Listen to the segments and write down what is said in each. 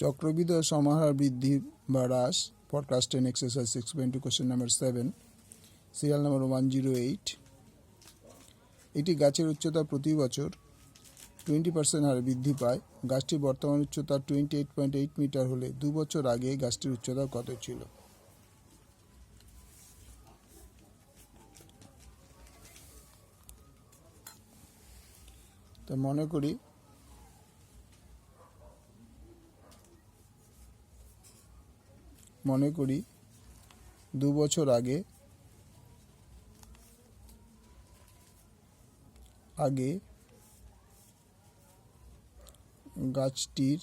চক্রবৃদ্ধ সমাহার বৃদ্ধি বা হ্রাস। Podcast ten exercise six point two question number seven serial number one zero eight এটি গাছের উচ্চতা প্রতি বছর টোয়েন্টি পার্সেন্ট হারে বৃদ্ধি পায়। গাছটির বর্তমান উচ্চতা twenty eight point eight metre হলে দু বছর আগে গাছটির উচ্চতা কত ছিল? তা মনে করি মনে করি দু বছর আগে আগে গাছটির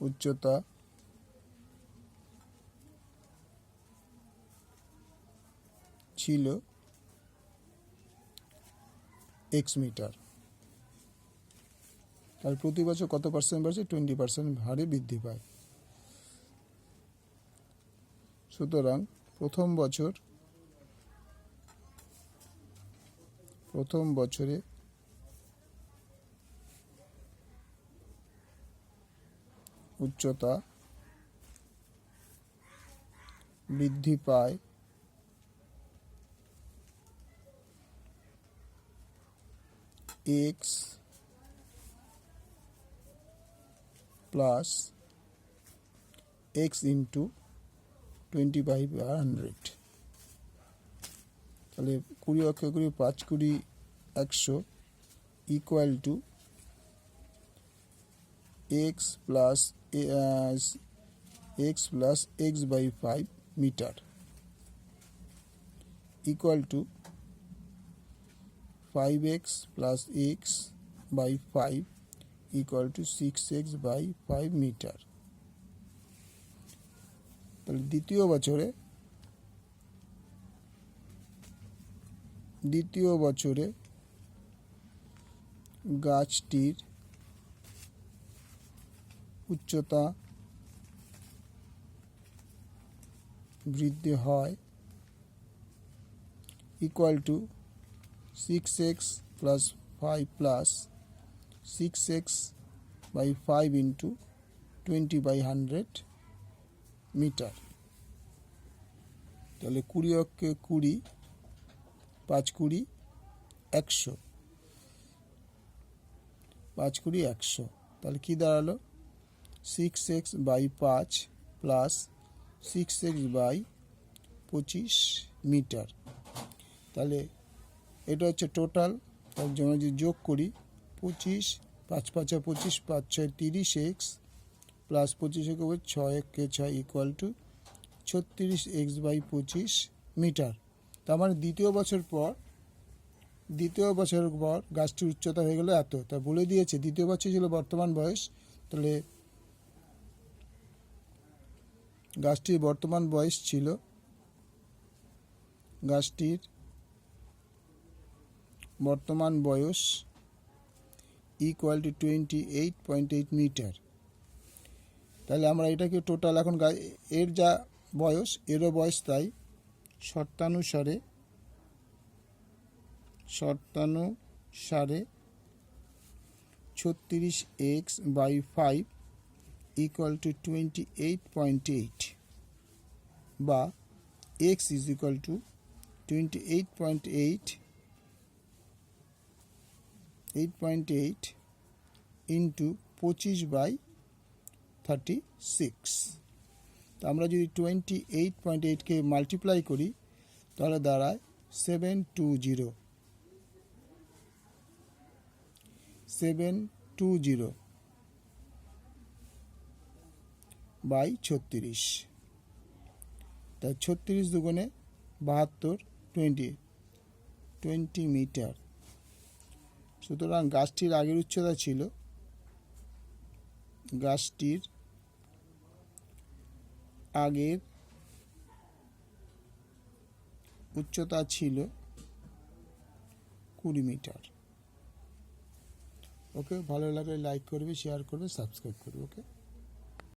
উচ্চতা ছিল এক্স মিটার তার প্রতি বছর কত পার্সেন্ট বাড়ছে? টোয়েন্টি পার্সেন্ট হারে বৃদ্ধি পায়। সুতরাং প্রথম বছর, প্রথম বছরে উচ্চতা বৃদ্ধি পায়। X plus x into twenty আর হান্ড্রেড তাহলে কুড়ি অক্ষ কুড়ি, পাঁচ কুড়ি, একশো equal to x plus x plus x by five metre equal to five x plus x by five equal to six x by five metre তাহলে দ্বিতীয় বছরে দ্বিতীয় বছরে গাছটির উচ্চতা বৃদ্ধি হয় equal to six x plus five plus six x by five into twenty by hundred metre তাহলে কুড়ি অক্ষে কুড়ি, পাঁচ কুড়ি একশো। পাঁচ কুড়ি একশো। তাহলে কী দাঁড়াল? সিক্স এক্স বাই পাঁচ প্লাস সিক্স এক্স বাই পঁচিশ মিটার তাহলে এটা হচ্ছে টোটাল তার জন্য যদি যোগ করি, পঁচিশ পাঁচ পাঁচা পঁচিশ, পাঁচ ছয় তিরিশ এক্স, প্লাস পঁচিশ একে ছয় একে ছয় ইকুয়াল টু ছত্রিশ এক্স বাই পঁচিশ মিটার। তার মানে দ্বিতীয় বছর পর, দ্বিতীয় বছর পর গাছটির উচ্চতা হয়ে গেল এত। তা বলে দিয়েছে, দ্বিতীয় বছর ছিল বর্তমান বয়স, তাহলে গাছটির বর্তমান বয়স ছিল, গাছটির বর্তমান বয়স equal to twenty eight point eight metre তাহলে আমরা এটাকে টোটাল এখন এর যা বয়স, এরও বয়স তাই শর্তানুসারে শর্তানুসারে ছত্রিশ x by five equal to twenty eight point eight বা x is equal to twenty eight point eight eight point eight into পঁচিশ বাই থার্টি সিক্স তো আমরা যদি টোয়েন্টি এইট পয়েন্ট এইটকে মাল্টিপ্লাই করি, তাহলে দাঁড়ায় seven two zero seven two zero by ছত্রিশ। তাই ছত্রিশ দুগুণে বাহাত্তর টোয়েন্টি টোয়েন্টি মিটার সুতরাং গাছটির আগের উচ্চতা ছিল। গাছটির আগের উচ্চতা ছিল কুড়ি মিটার। ওকে, ভালো লাগলে লাইক করবে শেয়ার করবে সাবস্ক্রাইব করবে ওকে